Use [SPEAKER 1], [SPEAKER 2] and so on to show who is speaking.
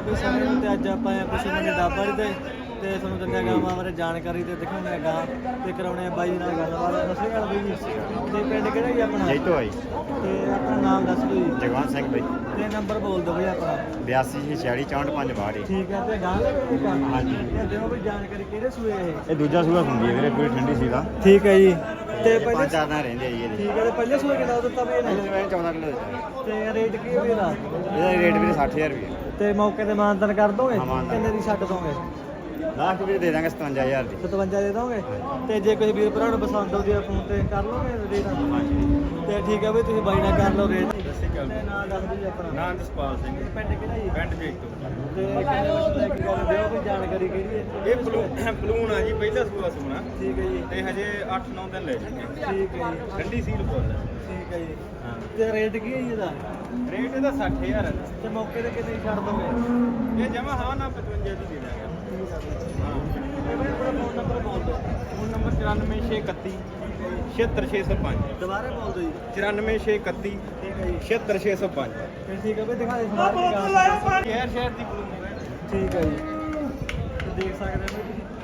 [SPEAKER 1] ਨੂੰ ਤੇ ਅੱਜ ਆਪਾਂ ਆਏ ਪਸ਼ੂ ਮੰਡੀ ਦਾਬੜੀ ਤੇ ਤੇ ਤੁਹਾਨੂੰ ਦਿੰਦੇ ਗਾਵਾਂ ਬਾਰੇ ਜਾਣਕਾਰੀ ਤੇ ਦਿਖਾਉਂਦੇ ਆ ਗਾਂ ਤੇ ਕਰਾਉਣੇ ਆ ਬਾਈ ਨਾਲ ਗੱਲਬਾਤ। ਸ਼੍ਰੀ ਅਕਾਲ ਬਾਈ ਤੇ ਪਿੰਡ ਕਿਹੜਾ ਜੀ ਆਪਣਾ?
[SPEAKER 2] ਜੈ ਤੋਂ ਆਈ
[SPEAKER 1] ਤੇ ਆਪਣਾ ਨਾਮ ਦੱਸ
[SPEAKER 2] ਸਿੰਘ ਬਈ।
[SPEAKER 1] ਤੇ ਨੰਬਰ ਬੋਲ ਦਿਓ ਬਈ ਆਪਣਾ।
[SPEAKER 2] 82 46 64 5 ਬਾੜੀ
[SPEAKER 1] ਠੀਕ ਹੈ ਤੇ ਗਾਂ ਲੈ ਕੇ ਇੱਕ
[SPEAKER 2] ਹਾਂਜੀ।
[SPEAKER 1] ਤੇ ਦਿਓ ਵੀ ਜਾਣਕਾਰੀ ਕਿਹੜੇ ਸੂਏ ਇਹ?
[SPEAKER 2] ਇਹ ਦੂਜਾ ਸੂਆ ਹੁੰਦੀ ਹੈ ਵੀਰੇ ਪੂਰੀ ਠੰਡੀ ਸੀ ਦਾ
[SPEAKER 1] ਠੀਕ ਹੈ ਜੀ। ਤੇ ਪਹਿਲੇ
[SPEAKER 2] ਪੰਜ ਚਾਰ ਰਹਿੰਦੇ ਜੀ ਇਹਦੇ।
[SPEAKER 1] ਠੀਕ ਹੈ ਤੇ ਪਹਿਲੇ ਸੂਏ ਕਿੰਨਾ ਦਿੱਤਾ ਵੀ
[SPEAKER 2] ਇਹਦੇ
[SPEAKER 1] ਇਹਨੇ
[SPEAKER 2] ਵਿੱਚ 14 ਕਿਲੋ ਦਿੱਤਾ
[SPEAKER 1] ਤੇ ਰੇਟ ਕੀ ਹੈ ਵੀ ਇਹਦਾ
[SPEAKER 2] ਇਹਦਾ ਰੇਟ ਵੀਰੇ 60000 ਰੁਪਏ
[SPEAKER 1] ਤੇ ਮੌਕੇ ਤੇ ਮਾਨਤਨ ਕਰ ਦੋਗੇ?
[SPEAKER 2] ਹਾਂ।
[SPEAKER 1] ਕਿੰਨੇ ਦੀ ਛੱਡ ਦੋਗੇ?
[SPEAKER 2] ਲਾਸਟ ਵੀਰੇ ਦੇ ਦਾਂਗੇ 57000 ਦੀ।
[SPEAKER 1] 57 ਦੇ ਦੋਗੇ? ਤੇ ਜੇ ਕੋਈ ਵੀਰ ਭਰਾ ਨੂੰ ਪਸੰਦ ਆਉਂਦੀ ਆ ਫੋਨ ਤੇ ਕਰ ਲਓਗੇ ਰੇਟ? ਤੇ ਠੀਕ ਹੈ ਵੀ ਤੁਸੀਂ ਬਾਈ ਨਾਲ ਕਰ ਲਓ ਰੇਟ। ਤੇ ਨਾਂ ਦੱਸ ਦਿਓ ਜੀ ਆਪਣਾ
[SPEAKER 2] ਨਾਂ ਜਸਪਾਲ ਸਿੰਘ।
[SPEAKER 1] ਪਿੰਡ ਕਿਹੜਾ ਜੀ?
[SPEAKER 2] ਪਿੰਡ ਜੇਕ ਤੋਂ
[SPEAKER 1] ਤੇ ਕਿੰਨੇ ਵਜੇ ਲੈ ਕੇ ਗੱਲ ਦਿਓ? ਕੋਈ ਜਾਣਕਾਰੀ ਕਿਹੜੀ ਹੈ?
[SPEAKER 2] ਇਹ ਬਲੂ ਬਲੂਨ ਆ ਜੀ ਪਹਿਲਾ ਸੂਆ ਸੂਣਾ।
[SPEAKER 1] ਠੀਕ ਹੈ ਜੀ।
[SPEAKER 2] ਤੇ ਹਜੇ 8-9 ਦਿਨ ਲੈ ਜਾਣਗੇ
[SPEAKER 1] ਠੀਕ ਹੈ ਜੀ।
[SPEAKER 2] ਠੰਡੀ ਸੀਲ ਫੁੱਲ
[SPEAKER 1] ਠੀਕ ਹੈ ਜੀ। ਤੇ ਰੇਟ ਕੀ ਹੈ ਜੀ ਇਹਦਾ?
[SPEAKER 2] ਰੇਟ ਇਹਦਾ 60000
[SPEAKER 1] ਤੇ ਮੌਕੇ ਤੇ ਕਿੰਨੇ ਦੀ ਛੱਡ ਦੋਗੇ?
[SPEAKER 2] ਇਹ ਜਮਾ ਹਾਂ ਨਾ 55 ਦੀ ਦੇ ਦਾਂਗੇ। ਹਾਂ
[SPEAKER 1] ਤੇ ਬਈ ਆਪਣਾ ਫੋਨ ਨੰਬਰ ਬੋਲ ਦਿਓ।
[SPEAKER 2] ਫੋਨ ਨੰਬਰ 94631 76605
[SPEAKER 1] ਦੁਬਾਰਾ ਬੋਲ ਦਿਓ ਜੀ।
[SPEAKER 2] 94631
[SPEAKER 1] ਠੀਕ ਹੈ ਜੀ
[SPEAKER 2] 76605
[SPEAKER 1] ਫਿਰ ਠੀਕ ਹੈ ਬਈ ਦਿਖਾ ਦੇ
[SPEAKER 2] ਸ਼ਹਿਰ ਸ਼ਹਿਰ
[SPEAKER 1] ਠੀਕ ਹੈ ਜੀ। ਦੇਖ ਸਕਦੇ ਹੋ